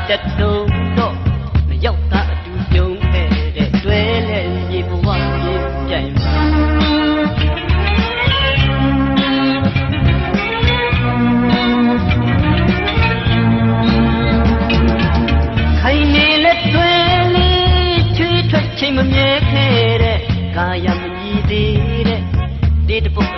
ဘာသာတက်တုံတော့မရောက်တာအတူပြုံးခဲ့တဲ့တွဲလဲမြေဘဝမြေပြိုင်မှာခိုင်နေလက်တွဲလေးချွေးထွက်ချိန်မမြဲခဲ့တဲ့ကာယမကြီးသေးတဲ့တေတပုတ်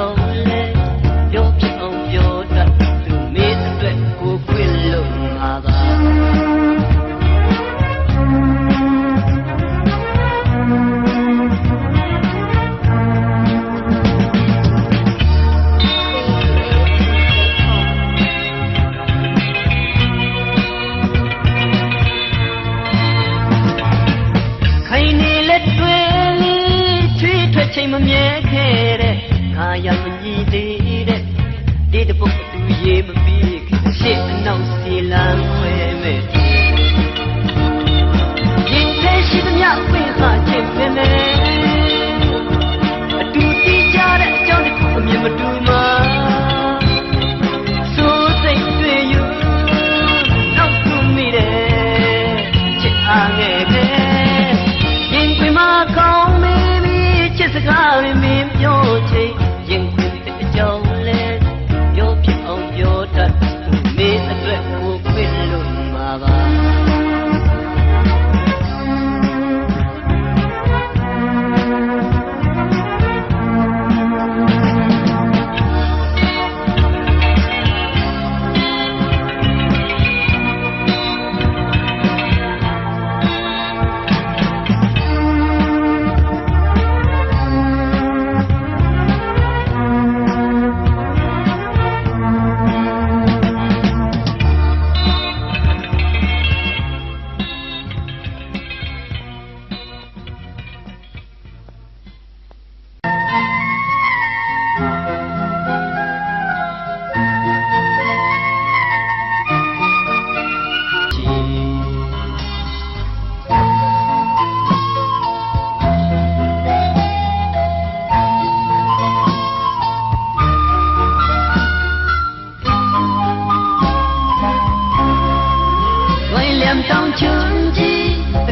င်တဲ့အကြောင်းလဲပြောပြအောင်ပြောတတ်သူမင်းအတွက်ကိုခွင့်လို့မှာပါခိုင်နေလက်တွေလေးချွေးထွက်ချိန်မမြဲခဲ့တဲ့ ခါရမကြီးသေးတဲ့ဒီတပုတ်အတူရေးမပြီးခဲ့ရှေ့အနောက်စီလန်းခွဲမဲ့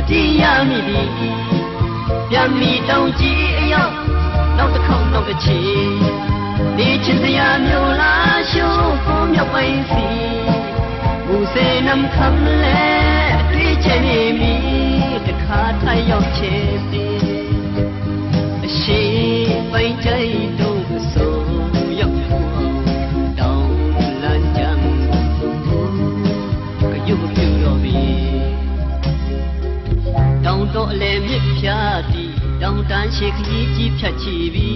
တတိယမိပြီပြန်မီတောင်ကြီးအရောက်နောက်တစ်ခေါက်နောက်တစ်ချီနေချင်စရာမျိုးလားရှုံးကိုမြောက်ပိုင်းစီမူစေနမ်ခမ်းလဲအတွေ့ချင်နေပြီတခါထိုင်ရောက်ချင်စီအရှိပိုင်ချို တောင်တော့အလဲမြစ်ဖြာတီတောင်တန်းရှိခကြီးကြီးဖြတ်ချီပြီ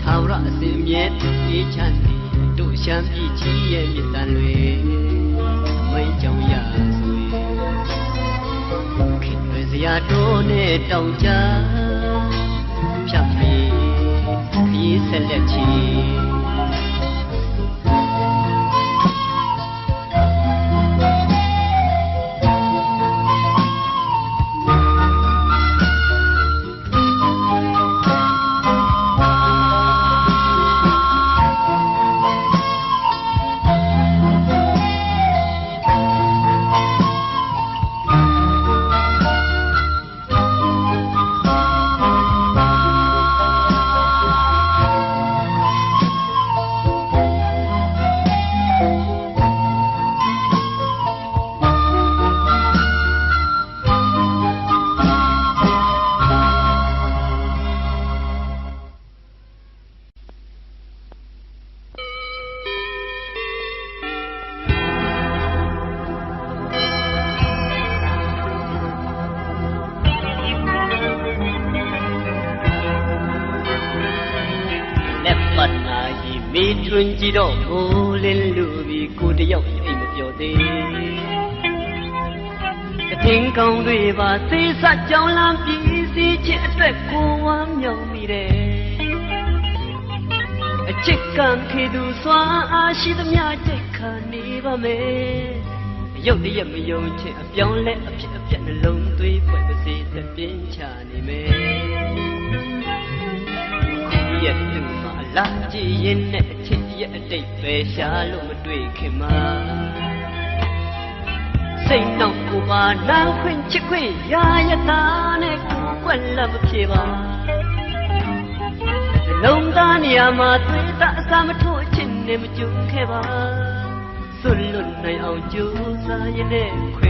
ထာဝရအစဉ်မြဲအေးချမ်းသည်တို့ရှမ်းပြည်ကြီးရဲ့မြစ်တန်တွေမိတ်ကြောင်ရဆွေခေတ်ွယ်စရာတိုးနဲ့တောင်ကြဖြတ်ပြီးခကြီးဆက်လက်ချီ မိထွန်းကြည့်တော့ကိုလင်းလူပြီးကိုတယောက်အိမ်မပြောသေးသင်ကောင်းတွေပါသေစပ်ကြောင်းလမ်းပြီးစီးခြင်းအတွက်ကိုဝမ်းမြောက်မိတယ်အချစ်ကံခေသူစွာအားရှိသမျှတိတ်ခါနေပါမယ်ရုပ်တရက်မယုံချင်အပြောင်းလဲအဖြစ်အပျက်နှလုံးသွေးဖွဲ့ပါစေသက်ပြင်းချနေမယ်ရဲ့သူမှာလာကြည့်ရင်နဲ့အချစ် ရဲ့အတိတ်ပဲရှာလို့မတွေ့ခင်မှာစိတ်နှောက်ကိုပါနာခွင့်ချစ်ခွင့်ရာယတာနဲ့ကိုယ်ကွက်လက်မပြေပါလုံးသားနေရာမှာသွေးသားအစာမထိုးအချစ်နဲ့မကြုံခဲ့ပါစွလွတ်နိုင်အောင်ကြိုးစားရင်နဲ့ခွေ